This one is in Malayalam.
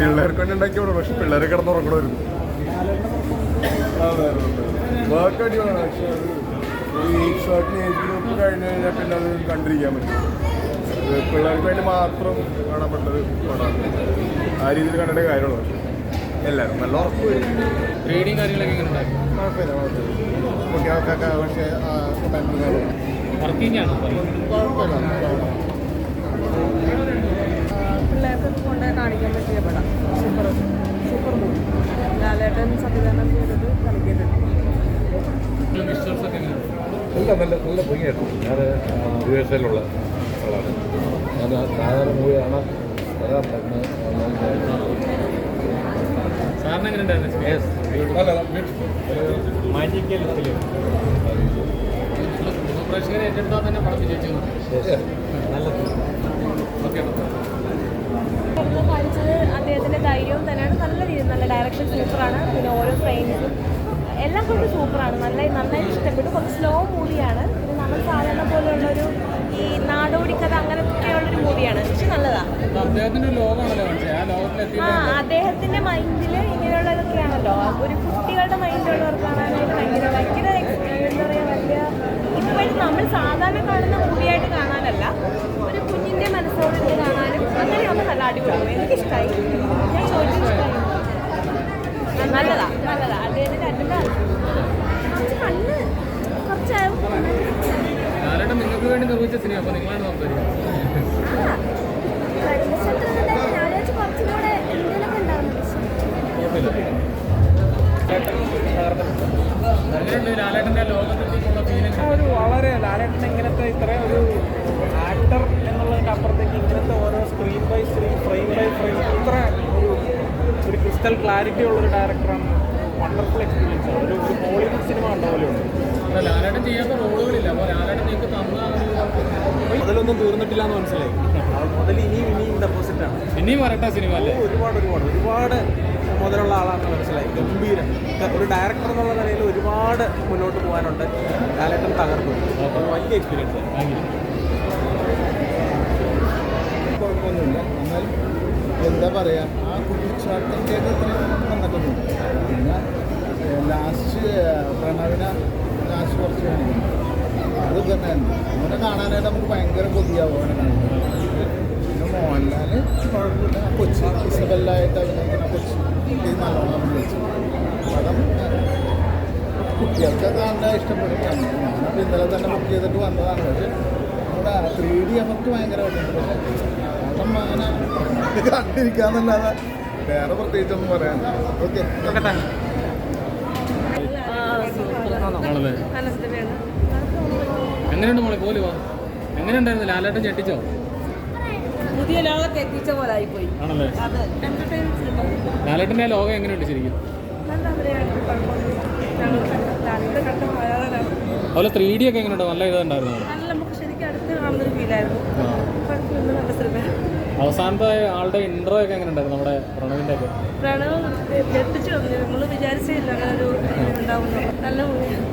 പിള്ളേർക്ക് വേണ്ടി ഉണ്ടാക്കി വിടണം പക്ഷെ പിള്ളേരെ കിടന്നുറങ്ങണമായിരുന്നു വർക്ക് അടിപൊളിയാണ് പക്ഷെ അത് ഈ സർട്ടിന് ഏജ് ഗ്രൂപ്പ് കഴിഞ്ഞ് കഴിഞ്ഞാൽ പിന്നെ അത് കണ്ടിരിക്കാൻ പറ്റും. പിള്ളേർക്ക് വേണ്ടി മാത്രം പടമാണ് ആ രീതിയിൽ കണ്ടിട്ടേ കാര്യമുള്ളൂ പക്ഷേ എല്ലാവരും നല്ല ഉറപ്പ് വരും. റീഡിങ് കാര്യങ്ങളൊക്കെ എങ്ങനെ ഉണ്ടാക്കി കുഴപ്പമില്ല കുഴപ്പമില്ല. കുട്ടികൾക്കൊക്കെ പക്ഷേ കുഴപ്പമില്ല പിള്ളേർക്ക് കൊണ്ട് കാണിക്കാൻ പറ്റിയ പടം സൂപ്പർ സൂപ്പർ മൂവി ലാലേട്ടൻ സംവിധാനം ചെയ്തത് കളിക്കരുത് വിഷ്വൽസ് ഒക്കെ എങ്ങനെ നല്ല നല്ല നല്ല ഭംഗിയായിട്ടുണ്ട് ഞാൻ യു എസ് എയിലുള്ള ആളാണ്. ഞാൻ സാധാരണ മൂവിയാണ് പ്രേക്ഷകരെ ഏറ്റെടുത്താൽ തന്നെ പടം വിജയിച്ചു കാണിച്ചത് അദ്ദേഹത്തിന്റെ ധൈര്യവും തന്നെയാണ്. നല്ല രീതിയിൽ നല്ല ഡയറക്ഷൻ സൂപ്പറാണ് പിന്നെ ഓരോ ഫ്രെയിംസും എല്ലാം കൊണ്ട് സൂപ്പറാണ്. നല്ല നന്നായിട്ട് ഇഷ്ടപ്പെട്ടു. കുറച്ച് സ്ലോ മൂവിയാണ് പിന്നെ നമ്മൾ സാധാരണ പോലെയുള്ളൊരു ഈ നാടോടി കഥ അങ്ങനെയൊക്കെയുള്ളൊരു മൂവിയാണ് പക്ഷെ നല്ലതാണ് ആ അദ്ദേഹത്തിന്റെ മൈൻഡിൽ ഇങ്ങനെയുള്ളതൊക്കെയാണല്ലോ. ഒരു കുട്ടികളുടെ കാണാനായിട്ട് ഭയങ്കര ഭയങ്കര എന്താ പറയുക വലിയ ഇപ്പോഴും നമ്മൾ സാധാരണ കാണുന്ന മൂവിയായിട്ട് കാണാനല്ല. ഒരു കുഞ്ഞിന്റെ മനസ്സോട് കാണാനും അങ്ങനെയാകുമ്പോൾ നല്ല അടിപൊളിയാണ് എനിക്കിഷ്ടമായി ഞാൻ ചോദിച്ചിട്ടുണ്ടായി ഇഷ്ടമായി നിങ്ങൾക്ക് വേണ്ടി നിർമ്മിച്ച സിനിമ അപ്പോൾ നിങ്ങളാണ് ഒരു വളരെ ലാലേട്ടൻ ഇങ്ങനത്തെ ഇത്ര ഒരു ആക്ടർ എന്നുള്ളതിന്റെ അപ്പുറത്തേക്ക് ഇങ്ങനത്തെ ഓരോ screen by screen frame by frame ഇത്ര ഒരു ഒരു ക്രിസ്റ്റൽ ക്ലാരിറ്റി ഉള്ള ഒരു ഡയറക്ടറാണ് വണ്ടർഫുൾ എക്സ്പീരിയൻസ് ഒരു ഒരു ഹോളിവുഡ് സിനിമ അപ്പോൾ ലാലേട്ടൻ ചെയ്യാത്ത റോളുകളില്ല അപ്പോൾ ലാലേട്ടൻ നിങ്ങൾക്ക് തന്ന ഒരു മുതലൊന്നും തീർന്നിട്ടില്ല എന്ന് മനസ്സിലായി. മുതൽ ഇനിയും ഇനിയും ഡെപ്പോസിറ്റ് ആണ്. ഇനിയും വരട്ടെ സിനിമ അല്ലേ? ഒരുപാട് ഒരുപാട് ഒരുപാട് മുതലുള്ള ആളാണെന്ന് മനസ്സിലായി. ഗംഭീരം. ഒരു ഡയറക്ടർ എന്നുള്ള നിലയിൽ ഒരുപാട് മുന്നോട്ട് പോകാനുണ്ട്. ലാലേട്ടൻ തകർന്നു. ഒരു വലിയ എക്സ്പീരിയൻസ് കുഴപ്പമൊന്നുമില്ല. എന്നാലും എന്താ പറയുക ആ കുട്ടിച്ചാട്ടത്തിന്റെ അത്രയും വന്നിട്ടുണ്ട്. പിന്നെ ലാസ്റ്റ് പ്രണവിനെ ലാസ്റ്റ് കുറച്ച് കാണിക്കുന്നു. അത് തന്നെ അവനെ കാണാനായിട്ട് നമുക്ക് ഭയങ്കര കൊതിയാവും അവനെ കാണുന്നത് പിന്നെ മോഹൻലാൽ കുഴപ്പമില്ല. കൊച്ചി ഇസബെല്ലായിട്ട് അഭിനയിക്കുന്ന കൊച്ചി ഇത് നല്ലോണം അഭിനയിച്ചു. പടം കുട്ടികൾക്ക് നല്ല ഇഷ്ടപ്പെടും ഞാനപ്പോൾ ഇന്നലെ തന്നെ ബുക്ക് ചെയ്തിട്ട് വന്നതാണ്. പക്ഷേ നമ്മുടെ ത്രീ ഡി എഫക്റ്റ് ഭയങ്കരമായിട്ടുണ്ട്. പക്ഷേ കണ്ടിരിക്കാന്നല്ലാതെ വേറെ പ്രത്യേകിച്ചൊന്നും പറയാനില്ല ഓക്കെ എങ്ങനെയുണ്ട് മോളെ? പോലെ വാ. എങ്ങനെയുണ്ടായിരുന്നു? ലാലേട്ടൻ ഞെട്ടിച്ചോ? പുതിയ ലോകത്ത് എത്തിച്ച പോലെ ആയിപ്പോയി. ആണല്ലേ? അത് എന്റർടൈൻമെന്റ് സിനിമ ലാലേട്ടന്റെ ആ ലോകം എങ്ങനെയുണ്ട് ശരിക്കും? അതുപോലെ ത്രീ ഡി ഒക്കെ എങ്ങനെയുണ്ട്? നല്ല ഇതുണ്ടായിരുന്നു നല്ല നമുക്ക് ശരിക്കും അടുത്ത് കാണുന്നൊരു ഫീലായിരുന്നു കുഴപ്പമില്ല നല്ല സിനിമ അവസാനത്തെ ആളുടെ ഇൻട്രോ ഒക്കെ എങ്ങനെ ഉണ്ടായിരുന്നു നമ്മുടെ പ്രണവിന്റെ ഒക്കെ? പ്രണവ് എത്തിച്ചു നമ്മൾ വിചാരിച്ചില്ല അങ്ങനെ ഒരു ഉണ്ടാവുന്നു. നല്ല മൂവിയാണ്